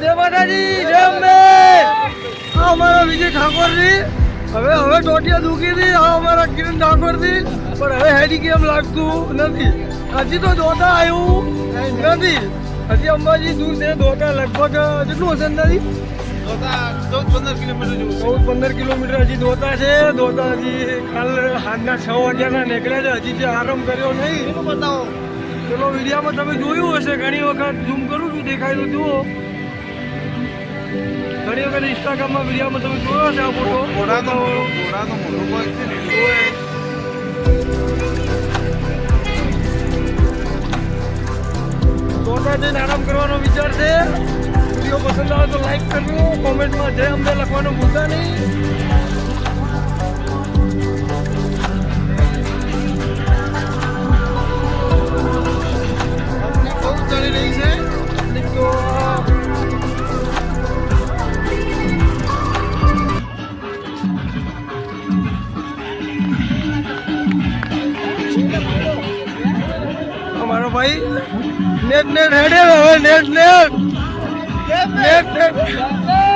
જય અંબે! આ અમારા વિજય ઠાકોરજી. હવે હવે ટોટિયા દુખી હતી આ અમારા કિરણ ઠાકોરજી પણ હવે હેડી કેમ લાગતું નથી? હજી તો દોતા આવ્યું નથી. હજી અંબાજી દૂર છે દોતા લગભગ કેટલું હશે અંદાજી? ચૌદ પંદર કિલોમીટર હજી દોતા છે. દોતા હજી કાલ સાંજના છ વાગ્યાના નીકળ્યા છે. હજી જે આરામ કર્યો નહીં. બતાવો. પેલો વિડીયામાં તમે જોયું હશે ઘણી વખત ઝૂમ કરું છું દેખાયું જુઓ. વખત ઇન્સ્ટાગ્રામમાં વિડીયામાં તમે જોયો હશે આ ફોટો દોતા જઈને આરામ કરવાનો વિચાર છે. વીડિયો પસંદ આવે તો લાઈક કરજો. કોમેન્ટમાં જય અમને લખવાનું ભૂલતા નહીં. અમારો ભાઈ. નેટ નેટ હેડે હવે નેટ નેટ. Net net.